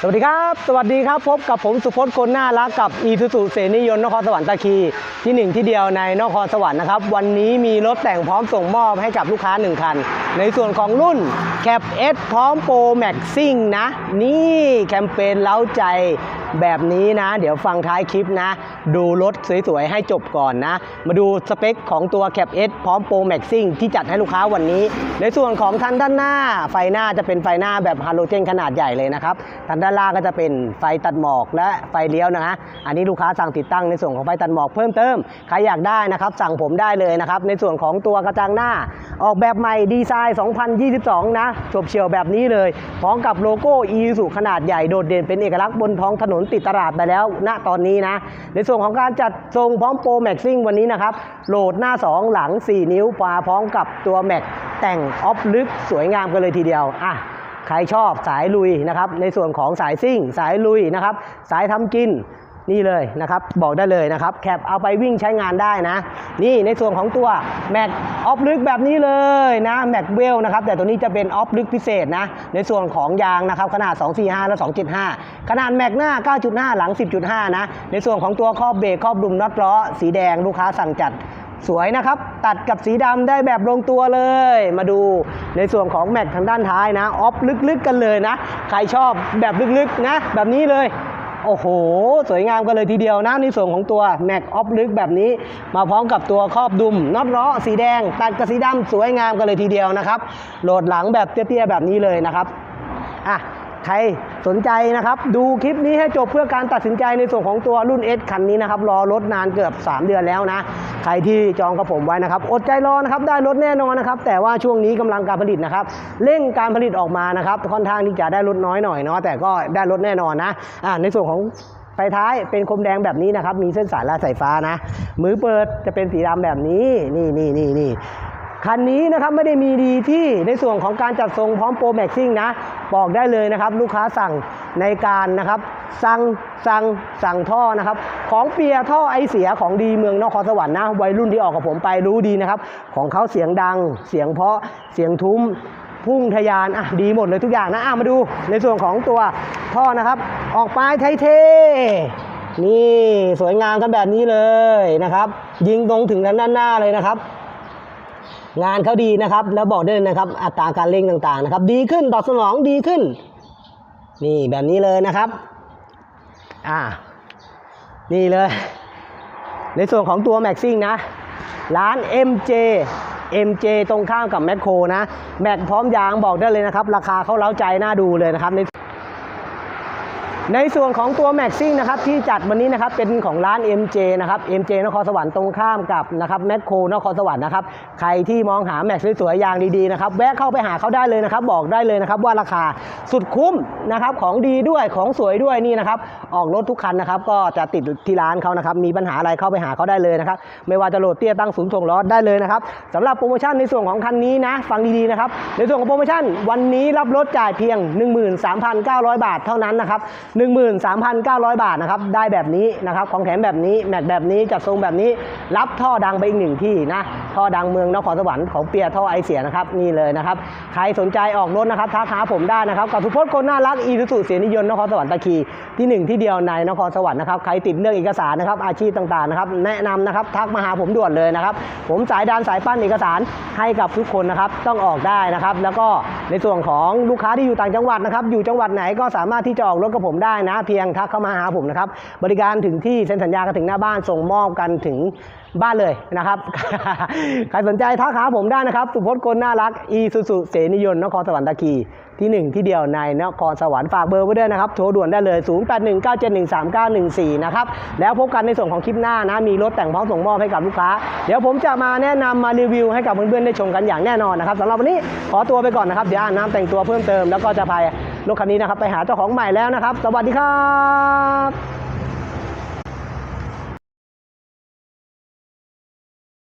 สวัสดีครับ สวัสดีครับ พบกับผมสุพจน์คนน่ารักกับอีทูสุเสนียนนครสวรรค์ตะคีที่หนึ่งที่เดียวในนครสวรรค์นะครับ วันนี้มีรถแต่งพร้อมส่งมอบให้กับลูกค้าหนึ่งคัน ในส่วนของรุ่นแคปเอสพร้อมโปรแม็กซิ่งนะ นี่แคมเปญเล้าใจแบบนี้นะ เดี๋ยวฟังท้ายคลิปนะ ดูรถสวยๆ ให้จบก่อนนะ มาดูสเปคของตัวแคปเอสพร้อมโปรแม็กซิ่งที่จัดให้ลูกค้าวันนี้ ในส่วนของทันด้านหน้า ไฟหน้าจะเป็นไฟหน้าแบบฮาโลเจนขนาดใหญ่เลยนะครับทันด้านล่างก็จะเป็นไฟตัดหมอกและไฟเลี้ยวนะฮะอันนี้ลูกค้าสั่งติดตั้งในส่วนของไฟตัดหมอกเพิ่มเติมใครอยากได้นะครับ สั่งผมได้เลยนะครับในส่วนของตัวกระจังหน้า ออกแบบใหม่ดีไซน์ 2022 นะจบเฉียวแบบนี้เลย พร้อมกับโลโก้อีสุขนาดใหญ่โดดเด่นเป็นเอกลักษณ์บนท้องถนนติดตลาดไปแล้วณตอนนี้นะในส่วนของการจัดทรงพร้อมโปรแม็กซิ่งวันนี้นะครับ โหลดหน้า 2 หลัง 4 นิ้วมาพร้อมกับตัวแม็กแต่งออฟลึกสวยงามกันเลยทีเดียวอะใครชอบสายลุยนะครับ ในส่วนของสายซิ่ง สายลุยนะครับ สายทำกิน นี่เลยนะครับ บอกได้เลยนะครับ แคปเอาไปวิ่งใช้งานได้นะ นี่ในส่วนของตัวแม็กออฟลึกแบบนี้เลยนะแม็กเวลนะครับ แต่ตัวนี้จะเป็นออฟลึกพิเศษนะ ในส่วนของยางนะครับ ขนาด 245 และ 275 ขนาดแม็กหน้า 9.5 หลัง 10.5 นะ ในส่วนของตัวครอบเบรกครอบดุมน็อตล้อสีแดงลูกค้าสั่งจัดสวยนะครับ ตัดกับสีดำได้แบบลงตัวเลย มาดูในส่วนของแม็กทางด้านท้ายนะ ออฟลึกๆกันเลยนะ ใครชอบแบบลึกๆนะ แบบนี้เลย โอ้โห สวยงามกันเลยทีเดียวนะในส่วนของตัวแม็กออฟลึกแบบนี้ มาพร้อมกับตัวครอบดุมน็อตล้อสีแดง ตัดกับสีดำสวยงามกันเลยทีเดียวนะครับ โหลดหลังแบบเตี้ยๆแบบนี้เลยนะครับอะ ใครสนใจนะครับ ดูคลิปนี้ให้จบเพื่อการตัดสินใจในส่วนของตัวรุ่น S คันนี้นะครับ รอรถนานเกือบ 3 เดือนแล้วนะ ใครที่จองกับผมไว้นะครับ อดใจรอนะครับ ได้รถแน่นอนนะครับ แต่ว่าช่วงนี้กำลังการผลิตนะครับ เร่งการผลิตออกมานะครับ ค่อนข้างที่จะได้รถน้อยหน่อยเนาะแต่ก็ได้รถแน่นอนนะอ่าในส่วนของไฟท้ายเป็นคมแดงแบบนี้นะครับ มีเส้นสายลายสายฟ้านะ มือเปิดจะเป็นสีดำแบบนี้ นี่นี่นี่นี่คันนี้นะครับไม่ได้มีดีที่ในส่วนของการจัดทรงพร้อมโปรแม็กซิ่งนะ บอกได้เลยนะครับ ลูกค้าสั่งในการนะครับสั่งสั่งสั่งท่อนะครับ ของเปียท่อไอเสียของดีเมืองนครสวรรค์นะวัยรุ่นที่ออกกับผมไปรู้ดีนะครับ ของเขาเสียงดัง เสียงเพาะเสียงทุ้มพุ่งทะยานอะดีหมดเลยทุกอย่างนะอะมาดูในส่วนของตัวท่อนะครับ ออกปลายไทเทนี่สวยงามกันแบบนี้เลยนะครับ ยิงตรงถึงด้านหน้าเลยนะครับ งานเขาดีนะครับ แล้วบอกได้เลยนะครับ อัตราการเร่งต่างๆนะครับ ดีขึ้นตอบสนองดีขึ้น นี่แบบนี้เลยนะครับ อ่า นี่เลย ในส่วนของตัวแม็กซิ่งนะ ร้าน MJ MJ ตรงข้ามกับแมคโครนะ แม็กพร้อมยางบอกได้เลยนะครับ ราคาเขาเล้าใจน่าดูเลยนะครับใน ในส่วนของตัวแม็กซิ่งนะครับที่จัดวันนี้นะครับเป็นของร้าน MJ นะครับ MJ นครสวรรค์ตรงข้ามกับนะครับแมคโครนครสวรรค์นะครับใครที่มองหาแม็กซ์สวยๆอย่างดีๆนะครับแวะเข้าไปหาเขาได้เลยนะครับ บอกได้เลยนะครับว่าราคาสุดคุ้มนะครับของดีด้วยของสวยด้วยนี่นะครับออกรถทุกคันนะครับก็จะติดที่ร้านเขานะครับมีปัญหาอะไรเข้าไปหาเขาได้เลยนะครับไม่ว่าจะโหลดเตี้ยตั้งศูนย์ส่งล้อได้เลยนะครับสำหรับโปรโมชั่นในส่วนของคันนี้นะฟังดีๆนะครับในส่วนของโปรโมชั่นวันนี้รับรถจ่ายเพียง 13,900 บาทเท่านั้นนะครับ13,900 บาทนะครับ ได้แบบนี้นะครับ ของแถมแบบนี้ แม็กแบบนี้ จัดทรงแบบนี้ รับท่อดังไปอีกหนึ่งที่นะ ท่อดังเมืองนครสวรรค์ของเปียท่อไอเสียนะครับนี่เลยนะครับใครสนใจออกรถนะครับทักหาผมได้นะครับกับสุพจน์คนน่ารักอีสุสุเสียนิยนนครสวรรค์ตะคีที่หนึ่งที่เดียวในนครสวรรค์นะครับใครติดเรื่องเอกสารนะครับอาชีพต่างๆนะครับแนะนำนะครับทักมาหาผมด่วนเลยนะครับผมสายดานสายปั้นเอกสารให้กับทุกคนนะครับต้องออกได้นะครับแล้วก็ในส่วนของลูกค้าที่อยู่ต่างจังหวัดนะครับอยู่จังหวัดไหนก็สามารถที่จะออกรถกับผมได้นะ เพียงทักเข้ามาหาผมนะครับบริการถึงที่เซ็นสัญญากันถึงหน้าบ้านส่งมอบกันถึงบ้านเลยนะครับใครสนใจทักหาผมได้นะครับ สุพจน์คนน่ารัก อีสุสุเสนิยนนครสวรรค์ตะคีที่หนึ่งที่เดียวในนครสวรรค์ฝากเบอร์ไว้ด้วยนะครับ โทรด่วนได้เลย 0819713914 นะครับ แล้วพบกันในส่วนของคลิปหน้านะ มีรถแต่งพร้อมส่งมอบให้กับลูกค้า เดี๋ยวผมจะมาแนะนำมารีวิวให้กับเพื่อนๆได้ชมกันอย่างแน่นอนนะครับสำหรับวันนี้ขอตัวไปก่อนนะครับ เดี๋ยวอ่านน้ำแต่งตัวเพิ่มเติมแล้วก็จะพายรถคันนี้นะครับไปหาเจ้าของใหม่แล้วนะครับ สวัสดีครับ